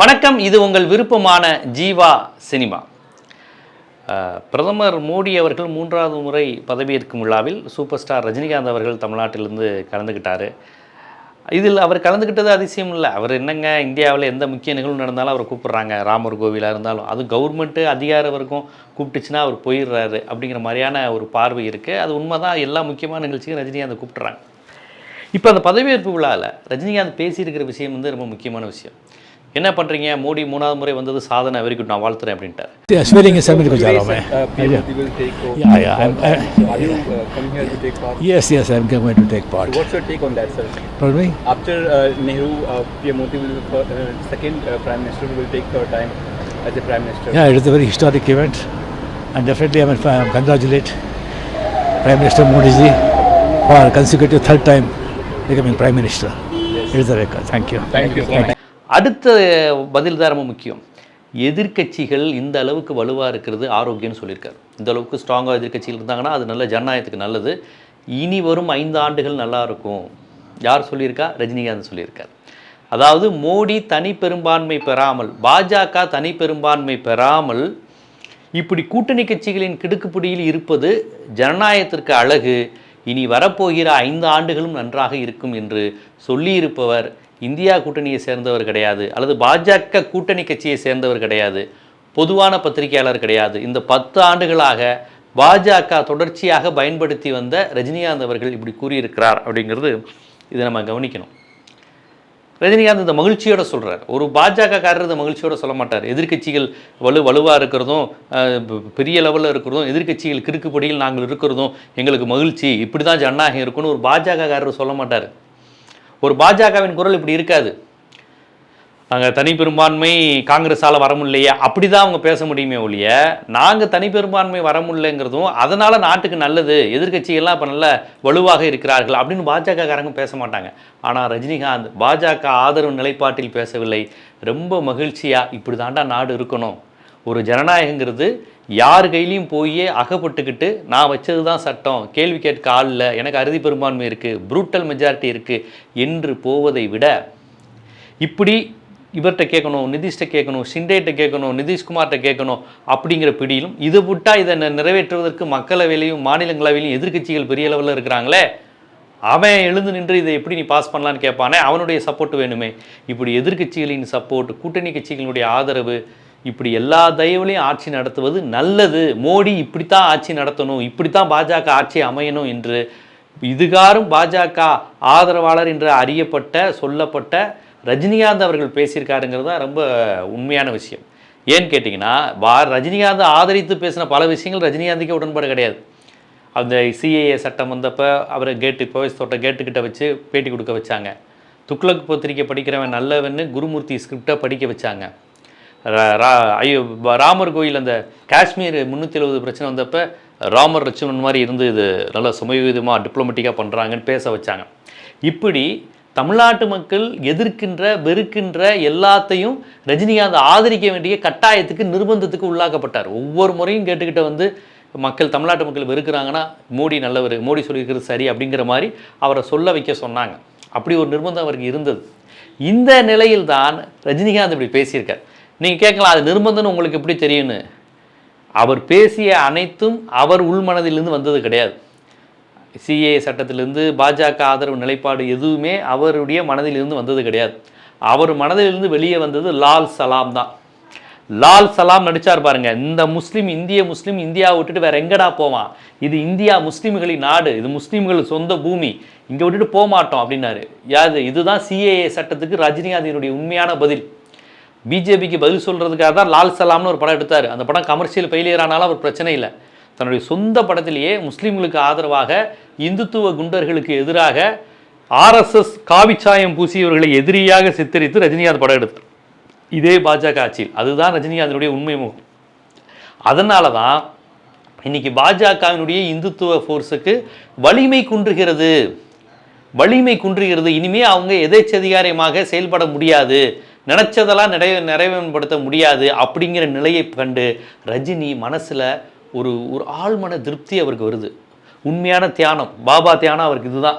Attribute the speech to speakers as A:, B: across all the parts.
A: வணக்கம் இது உங்கள் விருப்பமான ஜீவா சினிமா. பிரதமர் மோடி அவர்கள் மூன்றாவது முறை பதவியேற்கும் விழாவில் சூப்பர் ஸ்டார் ரஜினிகாந்த் அவர்கள் தமிழ்நாட்டிலிருந்து கலந்துக்கிட்டார் இதில் அவர் கலந்துக்கிட்டது அதிசயம் இல்லை. அவர் என்னங்க இந்தியாவில் எந்த முக்கிய நிகழ்வு நடந்தாலும் அவரை கூப்பிட்றாங்க. ராமர் கோவிலாக இருந்தாலும் அது கவர்மெண்ட்டு அதிகாரம் வரைக்கும் கூப்பிட்டுச்சுன்னா அவர் போயிடுறாரு அப்படிங்கிற மாதிரியான ஒரு பார்வை இருக்குது அது உண்மை தான் எல்லா முக்கியமான நிகழ்ச்சிக்கும் ரஜினிகாந்த் கூப்பிட்றாங்க இப்போ அந்த பதவியேற்பு விழாவில் ரஜினிகாந்த் பேசியிருக்கிற விஷயம் வந்து ரொம்ப முக்கியமான விஷயம். என்ன பண்ணுறீங்க மோடி மூணாவது முறை வந்தது சாதனை வெரி குட் நான் வாழ்த்துறேன் அப்படின்ட்டார்
B: yes yes i'm going to take part
C: what's your take on that sir
B: pardon me
C: after uh, nehru uh, pm modi will be uh, second uh, prime minister will take third time as a prime minister
B: yeah it is a very historic event and definitely i mean I congratulate prime minister modi ji for consecutive third time becoming prime minister yes. it is a record thank you
C: thank, thank you, thank you.
A: அடுத்த பதில் தான் ரொம்ப முக்கியம். எதிர்க்கட்சிகள் இந்த அளவுக்கு வலுவாக இருக்கிறது ஆரோக்கியம்னு சொல்லியிருக்காரு. இந்த அளவுக்கு ஸ்ட்ராங்காக எதிர்க்கட்சிகள் இருந்தாங்கன்னா அது நல்ல ஜனநாயகத்துக்கு நல்லது. இனி வரும் ஐந்து ஆண்டுகள் நல்லா இருக்கும். யார் சொல்லியிருக்கா? ரஜினிகாந்த் சொல்லியிருக்கார். அதாவது மோடி தனி பெரும்பான்மை பெறாமல் பாஜக தனி பெரும்பான்மை பெறாமல் இப்படி கூட்டணி கட்சிகளின் கிடுக்குப்பிடியில் இருப்பது ஜனநாயகத்திற்கு அழகு. இனி வரப்போகிற ஐந்து ஆண்டுகளும் நன்றாக இருக்கும் என்று சொல்லியிருப்பவர் இந்தியா கூட்டணியை சேர்ந்தவர் கிடையாது அல்லது பாஜக கூட்டணி கட்சியை சேர்ந்தவர் கிடையாது பொதுவான பத்திரிகையாளர் கிடையாது. இந்த பத்து ஆண்டுகளாக பாஜக தொடர்ச்சியாக பயன்படுத்தி வந்த ரஜினிகாந்த் அவர்கள் இப்படி கூறியிருக்கிறார் அப்படிங்கிறது இதை நம்ம கவனிக்கணும். ரஜினிகாந்த் இந்த மகிழ்ச்சியோட சொல்கிறார் ஒரு பாஜகக்காரர் இதை இந்த மகிழ்ச்சியோட சொல்ல மாட்டார். எதிர்கட்சிகள் வலு வலுவாக இருக்கிறதும் பெரிய லெவலில் இருக்கிறதும் எதிர்க்கட்சிகள் கிறுக்குப்படியில் நாங்கள் இருக்கிறதும் எங்களுக்கு மகிழ்ச்சி இப்படி தான் ஜனநாயகம் இருக்குன்னு ஒரு பாஜக காரர் சொல்ல மாட்டார். ஒரு பாஜகவின் குரல் இப்படி இருக்காது. நாங்கள் தனி பெரும்பான்மை காங்கிரஸால் வர முடியலையே அப்படி தான் அவங்க பேச முடியுமே ஒழிய நாங்கள் தனி பெரும்பான்மை வர முடியலங்கிறதும் அதனால் நாட்டுக்கு நல்லது எதிர்க்கட்சிகள்லாம் இப்போ நல்ல வலுவாக இருக்கிறார்கள் அப்படின்னு பாஜக காரங்க பேச மாட்டாங்க. ஆனால் ரஜினிகாந்த் பாஜக ஆதரவு நிலைப்பாட்டில் பேசவில்லை. ரொம்ப மகிழ்ச்சியாக இப்படி தாண்டா நாடு இருக்கணும். ஒரு ஜனநாயகங்கிறது யார் கையிலையும் போய் அகப்பட்டுக்கிட்டு நான் வச்சது தான் சட்டம் கேள்வி கேட்க ஆள் இல்லை எனக்கு அறுதி பெரும்பான்மை இருக்குது ப்ரூட்டல் மெஜாரிட்டி இருக்குது என்று போவதை விட இப்படி இவர்கிட்ட கேட்கணும் நிதிஷ்ட கேட்கணும் ஷிண்டேட்ட கேட்கணும் நிதிஷ்குமார்கிட்ட கேட்கணும் அப்படிங்கிற பிடியிலும் இதை விட்டால் இதை நிறைவேற்றுவதற்கு மக்களவையிலையும் மாநிலங்களவையிலையும் எதிர்க்கட்சிகள் பெரிய லெவலில் இருக்கிறாங்களே அவன் எழுந்து நின்று இதை எப்படி நீ பாஸ் பண்ணலான்னு கேட்பானே அவனுடைய சப்போர்ட் வேணுமே. இப்படி எதிர்க்கட்சிகளின் சப்போர்ட் கூட்டணி கட்சிகளுடைய ஆதரவு இப்படி எல்லா தயவுலையும் ஆட்சி நடத்துவது நல்லது. மோடி இப்படித்தான் ஆட்சி நடத்தணும் இப்படித்தான் பாஜக ஆட்சி அமையணும் என்று இதுகாரும் பாஜக ஆதரவாளர் என்று அறியப்பட்ட சொல்லப்பட்ட ரஜினிகாந்த் அவர்கள் பேசியிருக்காருங்கிறது தான் ரொம்ப உண்மையான விஷயம். ஏன்னு கேட்டிங்கன்னா வா ரஜினிகாந்த் ஆதரித்து பேசின பல விஷயங்கள் ரஜினிகாந்துக்கே உடன்பாடு கிடையாது. அந்த சிஏஏ சட்டம் வந்தப்போ அவரை கேட்டு கோவிஸ் தோட்ட கேட்டுக்கிட்ட வச்சு பேட்டி கொடுக்க வச்சாங்க. துக்ளக் பத்திரிக்கை படிக்கிறவன் நல்லவன்னு குருமூர்த்தி ஸ்கிரிப்டாக படிக்க வச்சாங்க. ராமர் கோயில் அந்த காஷ்மீர் முந்நூற்றி எழுபது பிரச்சனை வந்தப்போ ராமர் லட்சுமணன் மாதிரி இருந்து இது நல்லா சுமவிதமாக டிப்ளமெட்டிக்காக பண்ணுறாங்கன்னு பேச வச்சாங்க. இப்படி தமிழ்நாட்டு மக்கள் எதிர்க்கின்ற வெறுக்கின்ற எல்லாத்தையும் ரஜினிகாந்த் ஆதரிக்க வேண்டிய கட்டாயத்துக்கு நிர்பந்தத்துக்கு உள்ளாக்கப்பட்டார். ஒவ்வொரு முறையும் கேட்டுக்கிட்ட வந்து மக்கள் தமிழ்நாட்டு மக்கள் வெறுக்கிறாங்கன்னா மோடி நல்லவர் மோடி சொல்லியிருக்கிறது சரி அப்படிங்கிற மாதிரி அவரை சொல்ல வைக்க சொன்னாங்க. அப்படி ஒரு நிர்பந்தம் அவருக்கு இருந்தது. இந்த நிலையில் தான் ரஜினிகாந்த் இப்படி பேசியிருக்கார். நீங்கள் கேட்கலாம் அது நிர்பந்தம்னு உங்களுக்கு எப்படி தெரியும்னு? அவர் பேசிய அனைத்தும் அவர் உள்மனதிலிருந்து வந்தது கிடையாது. சிஏ சட்டத்திலிருந்து பாஜக ஆதரவு நிலைப்பாடு எதுவுமே அவருடைய மனதிலிருந்து வந்தது கிடையாது. அவர் மனதிலிருந்து வெளியே வந்தது லால் சலாம் தான். லால் சலாம் நடிச்சார் பாருங்க இந்த முஸ்லீம் இந்திய முஸ்லீம் இந்தியாவை விட்டுட்டு வேற எங்கடா போவான்? இது இந்தியா முஸ்லீம்களின் நாடு இது முஸ்லீம்கள் சொந்த பூமி இங்கே விட்டுட்டு போக மாட்டோம் அப்படின்னாரு. யாது இதுதான் சிஏஏ சட்டத்துக்கு ரஜினிகாந்தினுடைய உண்மையான பதில். பிஜேபிக்கு பதில் சொல்கிறதுக்காக தான் லால் சலாம்னு ஒரு படம் எடுத்தார். அந்த படம் கமர்ஷியல் ஃபெயிலியர் ஆனாலும் அவர் பிரச்சனை இல்லை. தன்னுடைய சொந்த படத்திலேயே முஸ்லீம்களுக்கு ஆதரவாக இந்துத்துவ குண்டர்களுக்கு எதிராக ஆர்எஸ்எஸ் காவிச்சாயம் பூசியவர்களை எதிரியாக சித்தரித்து ரஜினிகாந்த் படம் எடுத்தார். இதே பாஜக ஆட்சியில். அதுதான் ரஜினிகாந்தினுடைய உண்மை முகம். அதனால தான் இன்னைக்கு பாஜகவினுடைய இந்துத்துவ ஃபோர்ஸுக்கு வலிமை குன்றுகிறது. வலிமை குன்றுகிறது. இனிமே அவங்க எதேச்சதிகாரமாக செயல்பட முடியாது. நினச்சதெல்லாம் நிறை நிறைவேன்படுத்த முடியாது அப்படிங்கிற நிலையை கண்டு ரஜினி மனசில் ஒரு ஒரு ஆழ்மன திருப்தி அவருக்கு வருது. உண்மையான தியானம் பாபா தியானம் அவருக்கு இதுதான்.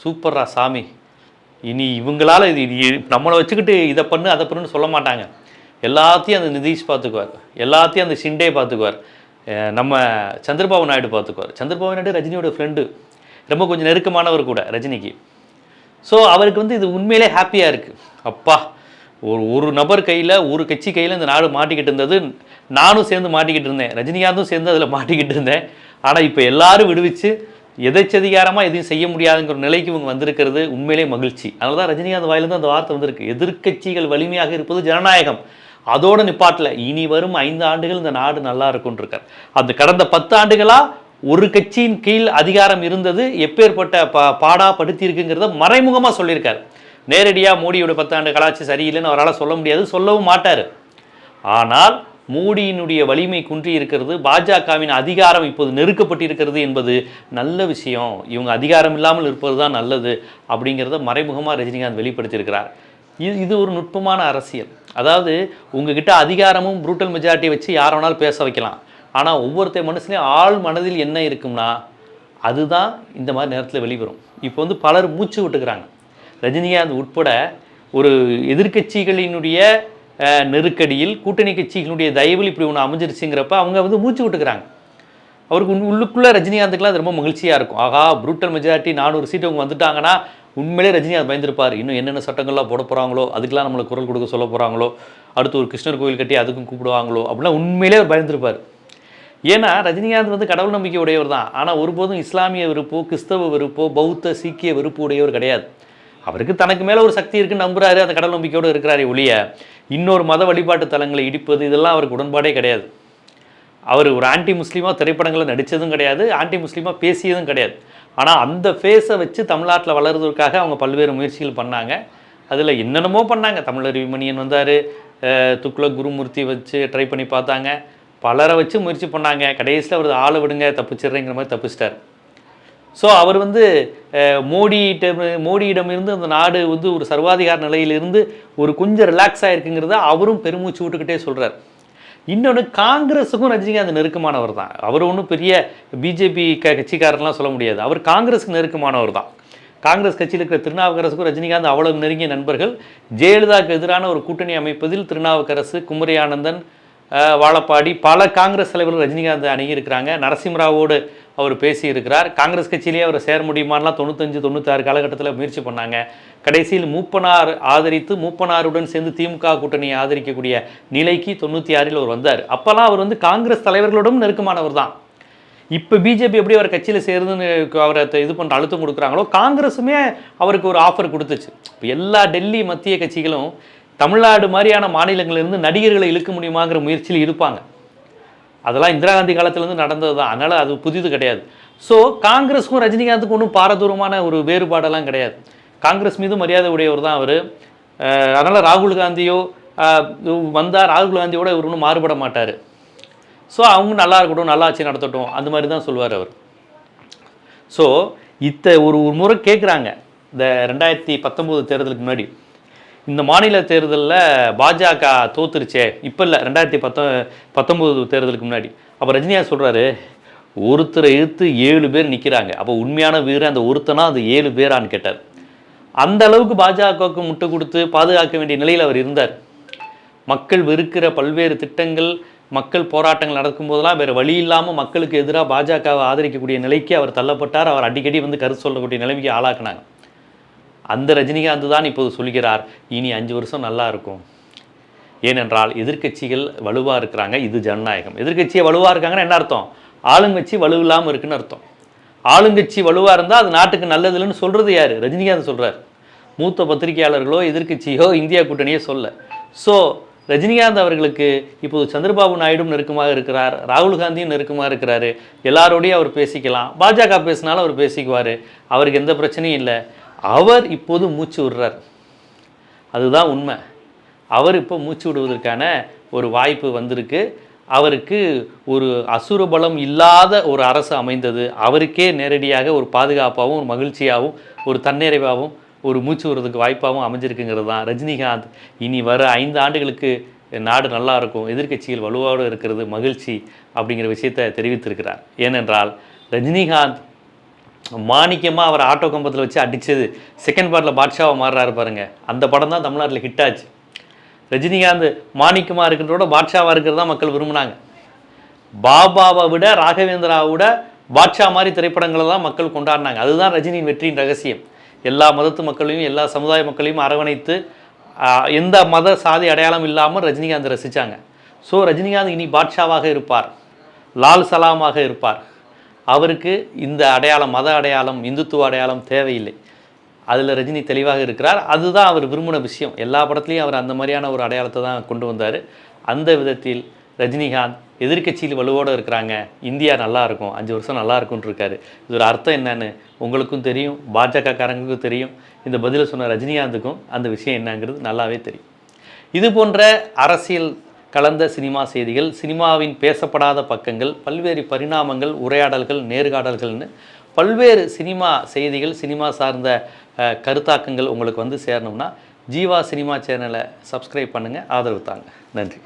A: சூப்பர்ரா சாமி. இனி இவங்களால இது நம்மளை வச்சுக்கிட்டு இதை பண்ணு அதை பண்ணுன்னு சொல்ல மாட்டாங்க. எல்லாத்தையும் அந்த நிதிஷ் பார்த்துக்குவார். எல்லாத்தையும் அந்த ஷிண்டே பார்த்துக்குவார். நம்ம சந்திரபாபு நாயுடு பார்த்துக்குவார். சந்திரபாபு நாயுடு ரஜினியோட ஃப்ரெண்டு ரொம்ப கொஞ்சம் நெருக்கமானவர் கூட ரஜினிக்கு. ஸோ அவருக்கு வந்து இது உண்மையிலே ஹாப்பியாக இருக்குது அப்பா ஒரு ஒரு நபர் கையில் ஒரு கட்சி கையில் இந்த நாடு மாட்டிக்கிட்டு இருந்தது. நானும் சேர்ந்து மாட்டிக்கிட்டு இருந்தேன். ரஜினிகாந்தும் சேர்ந்து அதில் மாட்டிக்கிட்டு இருந்தேன். ஆனால் இப்போ எல்லாரும் விடுவிச்சு எதச்சதிகாரமாக எதையும் செய்ய முடியாதுங்கிற நிலைக்கு இவங்க வந்திருக்கிறது உண்மையிலே மகிழ்ச்சி. அதனால தான் ரஜினிகாந்த் வாயிலிருந்து அந்த வார்த்தை வந்திருக்கு. எதிர்க்கட்சிகள் வலிமையாக இருப்பது ஜனநாயகம். அதோட நிப்பாட்டில். இனி வரும் ஐந்து ஆண்டுகள் இந்த நாடு நல்லா இருக்கும்னு இருக்கார் அந்த கடந்த பத்து ஆண்டுகளாக ஒரு கட்சியின் கீழ் அதிகாரம் இருந்தது. எப்பேற்பட்ட பா பாடா படுத்தி இருக்குங்கிறத மறைமுகமாக சொல்லியிருக்காரு. நேரடியாக மோடியோட பத்தாண்டு கலாச்சி சரியில்லைன்னு அவரால் சொல்ல முடியாது சொல்லவும் மாட்டார். ஆனால் மோடியினுடைய வலிமை குன்றி இருக்கிறது பாஜகவின் அதிகாரம் இப்போது நெருக்கப்பட்டிருக்கிறது என்பது நல்ல விஷயம். இவங்க அதிகாரம் இல்லாமல் இருப்பது தான் நல்லது அப்படிங்கிறத மறைமுகமாக ரஜினிகாந்த் வெளிப்படுத்தியிருக்கிறார். இது இது ஒரு நுட்பமான அரசியல். அதாவது உங்ககிட்ட அதிகாரமும் ப்ரூட்டல் மெஜாரிட்டியை வச்சு யார் வேணாலும் பேச வைக்கலாம். ஆனால் ஒவ்வொருத்த மனுஷனையும் ஆள் மனதில் என்ன இருக்கும்னா அதுதான் இந்த மாதிரி நேரத்தில் வெளிவரும். இப்போ வந்து பலர் மூச்சு விட்டுக்கிறாங்க. ரஜினிகாந்த் உட்பட ஒரு எதிர்க்கட்சிகளினுடைய நெருக்கடியில் கூட்டணி கட்சிகளுடைய தயவில் இப்படி ஒன்று அமைஞ்சிருச்சுங்கிறப்ப அவங்க வந்து மூச்சு விட்டுக்கிறாங்க. அவருக்கு உள்ளுக்குள்ளே ரஜினிகாந்துக்குலாம் அது ரொம்ப மகிழ்ச்சியாக இருக்கும். ஆகா ப்ரூட்டல் மெஜாரிட்டி நானூறு சீட்டு அவங்க வந்துட்டாங்கன்னா உண்மையிலே ரஜினிகாந்த் பயந்துருப்பார். இன்னும் என்னென்ன சட்டங்கள்லாம் போட போகிறாங்களோ அதுக்கெலாம் நம்மளை குரல் கொடுக்க சொல்ல போகிறாங்களோ அடுத்து ஒரு கிருஷ்ணர் கோயில் கட்டி அதுக்கும் கூப்பிடுவாங்களோ அப்படிலாம் உண்மையிலே அவர் பயந்துருப்பார். ஏன்னா ரஜினிகாந்த் வந்து கடவுள் நம்பிக்கை உடையவர் தான். ஆனால் ஒருபோதும் இஸ்லாமிய வெறுப்போ கிறிஸ்தவ வெறுப்போ பௌத்த சீக்கிய வெறுப்பு உடையவர் கிடையாது. அவருக்கு தனக்கு மேலே ஒரு சக்தி இருக்குன்னு நம்புறாரு. அந்த கடல் நம்பிக்கையோடு இருக்கிறாரே ஒழிய இன்னொரு மத வழிபாட்டு தலங்களை இடிப்பது இதெல்லாம் அவருக்கு உடன்பாடே கிடையாது. அவர் ஒரு ஆன்டி முஸ்லீமாக திரைப்படங்களில் நடித்ததும் கிடையாது ஆன்டி முஸ்லீமாக பேசியதும் கிடையாது. ஆனால் அந்த ஃபேஸை வச்சு தமிழ்நாட்டில் வளர்றதுக்காக அவங்க பல்வேறு முயற்சிகள் பண்ணாங்க. அதில் என்னென்னமோ பண்ணாங்க. தமிழர் விமணியன் வந்தார் துக்ளக் குருமூர்த்தி வச்சு ட்ரை பண்ணி பார்த்தாங்க. பலரை வச்சு முயற்சி பண்ணாங்க. கடைசியில் அவர் ஆளை விடுங்க தப்பிச்சிடுறேங்கிற மாதிரி தப்பிச்சிட்டார். ஸோ அவர் வந்து மோடியிடம் மோடியிட்ட மோடியிடமிருந்து அந்த நாடு வந்து ஒரு சர்வாதிகார நிலையிலிருந்து ஒரு கொஞ்சம் ரிலாக்ஸ் ஆகிருக்குங்கிறத அவரும் பெருமூச்சு விட்டுக்கிட்டே சொல்கிறார் இன்னொன்று காங்கிரஸுக்கும் ரஜினிகாந்த் நெருக்கமானவர் தான். அவர் ஒன்றும் பெரிய பிஜேபி க கட்சிக்காரர்லாம் சொல்ல முடியாது. அவர் காங்கிரஸுக்கு நெருக்கமானவர் தான். காங்கிரஸ் கட்சியில் இருக்கிற திருநாவுக்கரசுக்கும் ரஜினிகாந்த் அவ்வளவு நெருங்கிய நண்பர்கள். ஜெயலலிதாவுக்கு எதிரான ஒரு கூட்டணி அமைப்பதில் திருநாவுக்கரசு குமரி ஆனந்தன் வாழப்பாடி பல காங்கிரஸ் தலைவர்கள் ரஜினிகாந்த் அணுகியிருக்கிறாங்க. நரசிம்மராவோடு அவர் பேசியிருக்கிறார். காங்கிரஸ் கட்சியிலேயே அவர் சேர முடியுமான்லாம் தொண்ணூத்தஞ்சு தொண்ணூத்தாறு காலகட்டத்தில் முயற்சி பண்ணாங்க. கடைசியில் மூப்பனார் ஆதரித்து மூப்பனாருடன் சேர்ந்து திமுக கூட்டணியை ஆதரிக்கக்கூடிய நிலைக்கு தொண்ணூற்றி ஆறில் அவர் வந்தார். அப்போல்லாம் அவர் வந்து காங்கிரஸ் தலைவர்களோடும் நெருக்கமானவர் தான். இப்போ பிஜேபி எப்படி அவர் கட்சியில் சேருதுன்னு அவரை இது பண்ணுற அழுத்தம் கொடுக்குறாங்களோ காங்கிரஸுமே அவருக்கு ஒரு ஆஃபர் கொடுத்துச்சு. இப்போ எல்லா டெல்லி மத்திய கட்சிகளும் தமிழ்நாடு மாதிரியான மாநிலங்களிலிருந்து நடிகர்களை இழுக்க முடியுமாங்கிற முயற்சியில் இருப்பாங்க. அதெல்லாம் இந்திரா காந்தி காலத்துலேருந்து நடந்தது தான் அதனால் அது புதிது கிடையாது. ஸோ காங்கிரஸுக்கும் ரஜினிகாந்துக்கும் ஒன்றும் பாரதூரமான ஒரு வேறுபாடெல்லாம் கிடையாது. காங்கிரஸ் மீது மரியாதை உடையவர் தான் அவர் அதனால் ராகுல் காந்தியோ வந்தால் ராகுல் காந்தியோட இவர் ஒன்றும் மாறுபட மாட்டார். ஸோ அவங்க நல்லா இருக்கட்டும் நல்லா ஆட்சி நடத்தட்டும் அந்த மாதிரி தான் சொல்லுவார் அவர். ஸோ இத்த ஒரு ஒரு முறை கேட்குறாங்க இந்த ரெண்டாயிரத்தி பத்தொம்போது தேர்தலுக்கு முன்னாடி. இந்த மாநில தேர்தலில் பாஜக தோத்துருச்சே. இப்போ இல்லை ரெண்டாயிரத்தி பத்தொ பத்தொம்போது தேர்தலுக்கு முன்னாடி. அப்போ ரஜினியா சொல்கிறாரு ஒருத்தரை இழுத்து ஏழு பேர் நிற்கிறாங்க அப்போ உண்மையான வீரர் அந்த ஒருத்தனா அது ஏழு பேரான்னு கேட்டார். அந்த அளவுக்கு பாஜகவுக்கு முட்டை கொடுத்து பாதுகாக்க வேண்டிய நிலையில் அவர் இருந்தார். மக்கள் வெறுக்கிற பல்வேறு திட்டங்கள் மக்கள் போராட்டங்கள் நடக்கும் போதெல்லாம் வேறு வழி இல்லாமல் மக்களுக்கு எதிராக பாஜகவை ஆதரிக்கக்கூடிய நிலைக்கு அவர் தள்ளப்பட்டார். அவர் அடிக்கடி வந்து கருத்து சொல்லக்கூடிய நிலைமைக்கு ஆளாக்குனாங்க. அந்த ரஜினிகாந்த் தான் இப்போது சொல்கிறார் இனி அஞ்சு வருஷம் நல்லா இருக்கும். ஏனென்றால் எதிர்க்கட்சிகள் வலுவாக இருக்கிறாங்க இது ஜனநாயகம். எதிர்க்கட்சியை வலுவாக இருக்காங்கன்னா என்ன அர்த்தம்? ஆளுங்கட்சி வலுவில்லாமல் இருக்குன்னு அர்த்தம். ஆளுங்கட்சி வலுவாக இருந்தால் அது நாட்டுக்கு நல்லதில்லைன்னு சொல்கிறது யார்? ரஜினிகாந்த் சொல்கிறார் மூத்த பத்திரிகையாளர்களோ எதிர்க்கட்சியோ இந்தியா கூட்டணியோ சொல்ல. ஸோ ரஜினிகாந்த் அவர்களுக்கு இப்போது சந்திரபாபு நாயுடும் நெருக்கமாக இருக்கிறார் ராகுல் காந்தியும் நெருக்கமாக இருக்கிறாரு. எல்லாரோடையும் அவர் பேசிக்கலாம். பாஜக பேசினாலும் அவர் பேசிக்குவார். அவருக்கு எந்த பிரச்சனையும் இல்லை. அவர் இப்போது மூச்சு விடுறார். அதுதான் உண்மை. அவர் இப்போ மூச்சு விடுவதற்கான ஒரு வாய்ப்பு வந்திருக்கு. அவருக்கு ஒரு அசுர பலம் இல்லாத ஒரு அரசு அமைந்தது. அவருக்கே நேரடியாக ஒரு பாதுகாப்பாகவும் ஒரு மகிழ்ச்சியாகவும் ஒரு தன்னிறைவாகவும் ஒரு மூச்சு விடுறதுக்கு வாய்ப்பாகவும் அமைஞ்சிருக்குங்கிறது தான். ரஜினிகாந்த் இனி வர ஐந்து ஆண்டுகளுக்கு நாடு நல்லா இருக்கும். எதிர்க்கட்சிகள் வலுவாக இருக்கிறது மகிழ்ச்சி அப்படிங்கிற விஷயத்தை தெரிவித்திருக்கிறார். ஏனென்றால் ரஜினிகாந்த் மாணிக்கமாக அவர் ஆட்டோ கம்பத்தில் வச்சு அடித்தது செகண்ட் பார்ட்டில் பாட்ஷாவை மாறுறாரு பாருங்க. அந்த படம் தான் தமிழ்நாட்டில் ஹிட் ஆச்சு. ரஜினிகாந்த் மாணிக்கமாக இருக்கிறதோட பாட்ஷாவாக இருக்கிறது தான் மக்கள் விரும்பினாங்க. பாபாவை விட ராகவேந்திராவை விட பாட்ஷா மாதிரி திரைப்படங்களை தான் மக்கள் கொண்டாடினாங்க. அதுதான் ரஜினியின் வெற்றியின் ரகசியம். எல்லா மதத்து மக்களையும் எல்லா சமுதாய மக்களையும் அரவணைத்து எந்த மத சாதி அடையாளம் இல்லாமல் ரஜினிகாந்த் ரசித்தாங்க ஸோ ரஜினிகாந்த் இனி பாட்ஷாவாக இருப்பார். லால் சலாமாக இருப்பார். அவருக்கு இந்த அடையாளம் மத அடையாளம் இந்துத்துவ அடையாளம் தேவையில்லை. அதில் ரஜினி தெளிவாக இருக்கிறார். அதுதான் அவர் விரும்பின விஷயம். எல்லா படத்துலையும் அவர் அந்த மாதிரியான ஒரு அடையாளத்தை தான் கொண்டு வந்தார். அந்த விதத்தில் ரஜினிகாந்த் எதிர்க்கட்சியில் வலுவோடு இருக்கிறாங்க. இந்தியா நல்லா இருக்கும். அஞ்சு வருஷம் நல்லா இருக்கும்ன்ட்ருக்காரு இது ஒரு அர்த்தம் என்னன்னு உங்களுக்கும் தெரியும். பாஜகக்காரங்களுக்கும் தெரியும். இந்த பதிலை சொன்ன ரஜினிகாந்துக்கும் அந்த விஷயம் என்னங்கிறது நல்லாவே தெரியும். இது போன்ற அரசியல் கலந்த சினிமா செய்திகள் சினிமாவின் பேசப்படாத பக்கங்கள் பல்வேறு பரிணாமங்கள் உரையாடல்கள் நேர்காடல்கள்னு பல்வேறு சினிமா செய்திகள் சினிமா சார்ந்த கருத்தாக்கங்கள் உங்களுக்கு வந்து சேரணும்னா ஜீவா சினிமா சேனலை சப்ஸ்கிரைப் பண்ணுங்கள் ஆதரவு தாங்க. நன்றி.